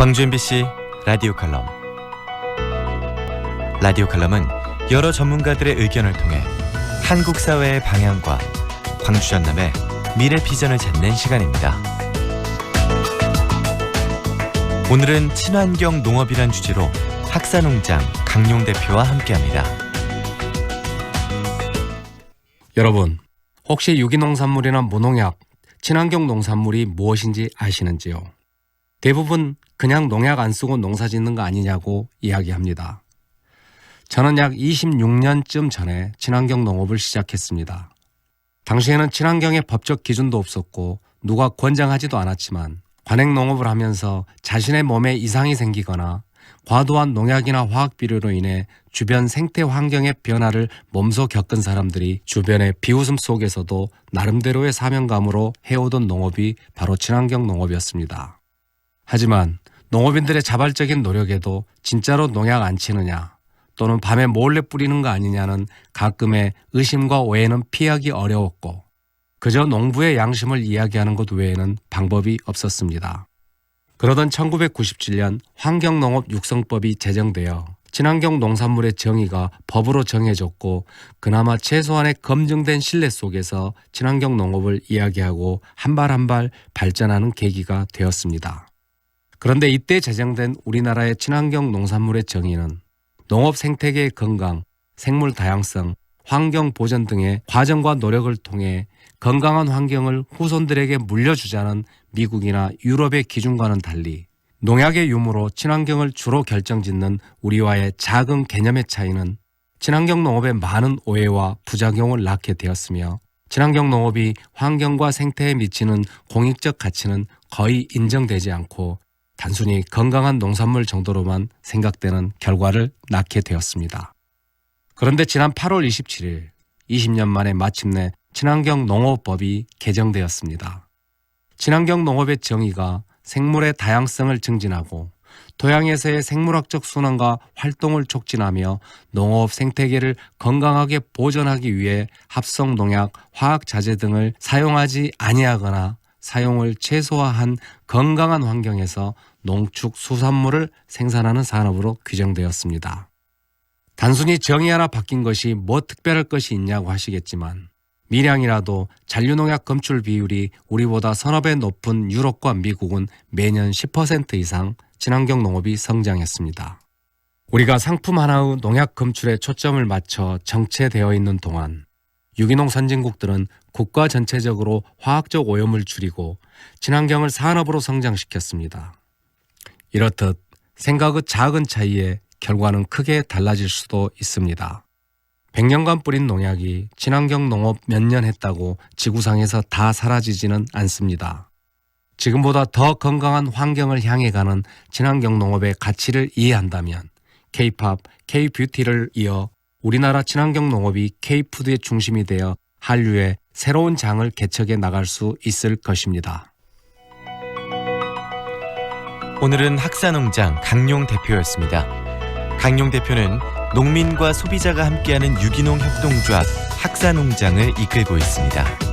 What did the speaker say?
광주 MBC 라디오 칼럼 라디오 칼럼은 여러 전문가들의 의견을 통해 한국 사회의 방향과 광주 전남의 미래 비전을 찾는 시간입니다. 오늘은 친환경 농업이란 주제로 학사농장 강용 대표와 함께합니다. 여러분, 혹시 유기농산물이나 무농약, 친환경 농산물이 무엇인지 아시는지요? 대부분 그냥 농약 안 쓰고 농사 짓는 거 아니냐고 이야기합니다. 저는 약 26년쯤 전에 친환경 농업을 시작했습니다. 당시에는 친환경의 법적 기준도 없었고 누가 권장하지도 않았지만 관행 농업을 하면서 자신의 몸에 이상이 생기거나 과도한 농약이나 화학 비료로 인해 주변 생태 환경의 변화를 몸소 겪은 사람들이 주변의 비웃음 속에서도 나름대로의 사명감으로 해오던 농업이 바로 친환경 농업이었습니다. 하지만 농업인들의 자발적인 노력에도 진짜로 농약 안 치느냐 또는 밤에 몰래 뿌리는 거 아니냐는 가끔의 의심과 오해는 피하기 어려웠고 그저 농부의 양심을 이야기하는 것 외에는 방법이 없었습니다. 그러던 1997년 환경농업 육성법이 제정되어 친환경 농산물의 정의가 법으로 정해졌고 그나마 최소한의 검증된 신뢰 속에서 친환경 농업을 이야기하고 한 발 한 발 발전하는 계기가 되었습니다. 그런데 이때 제정된 우리나라의 친환경 농산물의 정의는 농업 생태계의 건강, 생물 다양성, 환경 보전 등의 과정과 노력을 통해 건강한 환경을 후손들에게 물려주자는 미국이나 유럽의 기준과는 달리 농약의 유무로 친환경을 주로 결정짓는 우리와의 작은 개념의 차이는 친환경 농업의 많은 오해와 부작용을 낳게 되었으며 친환경 농업이 환경과 생태에 미치는 공익적 가치는 거의 인정되지 않고 단순히 건강한 농산물 정도로만 생각되는 결과를 낳게 되었습니다. 그런데 지난 8월 27일 20년 만에 마침내 친환경 농업법이 개정되었습니다. 친환경 농업의 정의가 생물의 다양성을 증진하고 토양에서의 생물학적 순환과 활동을 촉진하며 농업 생태계를 건강하게 보존하기 위해 합성 농약, 화학 자재 등을 사용하지 아니하거나 사용을 최소화한 건강한 환경에서 농축 수산물을 생산하는 산업으로 규정되었습니다. 단순히 정의 하나 바뀐 것이 뭐 특별할 것이 있냐고 하시겠지만 밀양이라도 잔류농약 검출 비율이 우리보다 배 높은 유럽과 미국은 매년 10% 이상 친환경 농업이 성장했습니다. 우리가 상품 하나의 농약 검출에 초점을 맞춰 정체되어 있는 동안 유기농 선진국들은 국가 전체적으로 화학적 오염을 줄이고 친환경을 산업으로 성장시켰습니다. 이렇듯 생각의 작은 차이에 결과는 크게 달라질 수도 있습니다. 100년간 뿌린 농약이 친환경 농업 몇 년 했다고 지구상에서 다 사라지지는 않습니다. 지금보다 더 건강한 환경을 향해 가는 친환경 농업의 가치를 이해한다면 K-팝, K-뷰티를 이어 우리나라 친환경 농업이 K-푸드의 중심이 되어 한류의 새로운 장을 개척해 나갈 수 있을 것입니다. 오늘은 학사농장 강용 대표였습니다. 강용 대표는 농민과 소비자가 함께하는 유기농 협동조합 학사농장을 이끌고 있습니다.